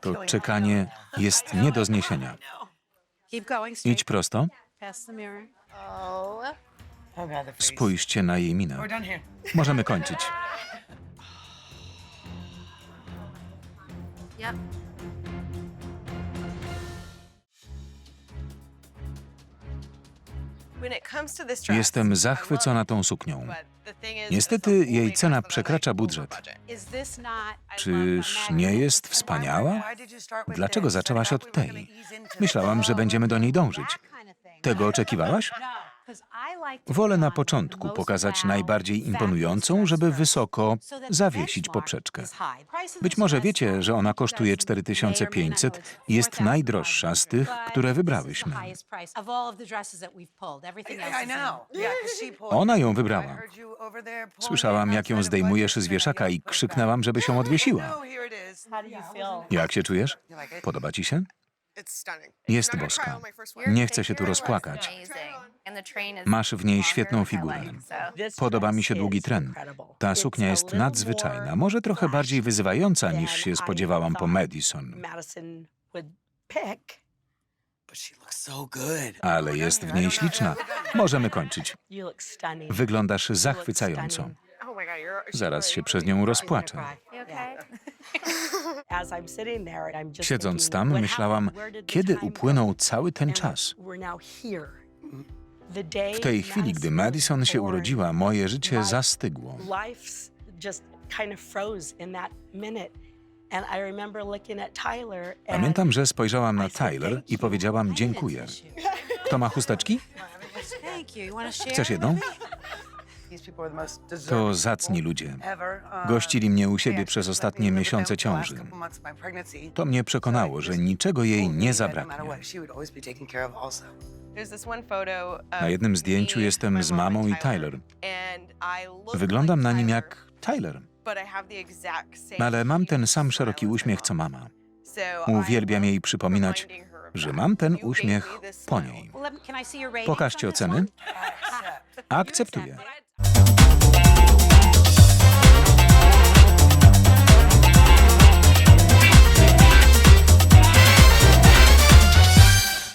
To czekanie jest nie do zniesienia. Idź prosto, spójrzcie na jej minę. Możemy kończyć. Jestem zachwycona tą suknią. Niestety jej cena przekracza budżet. Czyż nie jest wspaniała? Dlaczego zaczęłaś od tej? Myślałam, że będziemy do niej dążyć. Tego oczekiwałaś? Wolę na początku pokazać najbardziej imponującą, żeby wysoko zawiesić poprzeczkę. Być może wiecie, że ona kosztuje guys may or may not know 4500 it's i jest 4,500, najdroższa z tych, które wybrałyśmy. Ona ją wybrała. Słyszałam, jak ją zdejmujesz z wieszaka i "Put it krzyknęłam, żeby się odwiesiła. back." No, here it is. How do you feel? Jak się czujesz? Podoba ci się? Jest boska. Nie chcę się tu rozpłakać. Masz w niej świetną figurę. Podoba mi się długi tren. Ta suknia jest nadzwyczajna, może trochę bardziej wyzywająca niż się spodziewałam po Madison. Ale jest w niej śliczna. Możemy kończyć. Wyglądasz zachwycająco. Oh Zaraz się przez nią rozpłaczę. Siedząc tam, myślałam, kiedy upłynął cały ten czas. W tej chwili, gdy Madison się urodziła, moje życie zastygło. Pamiętam, że spojrzałam na Tyler "Thank i you." powiedziałam dziękuję. Kto ma chusteczki? Chcesz jedną? To zacni ludzie. Gościli mnie u siebie przez ostatnie miesiące ciąży. To mnie przekonało, że niczego jej nie zabraknie. Na jednym zdjęciu jestem z mamą i Tyler. Wyglądam na nim jak Tyler, ale mam ten sam szeroki uśmiech co mama. Uwielbiam jej przypominać, że mam ten uśmiech po niej. Pokażcie oceny. Akceptuję.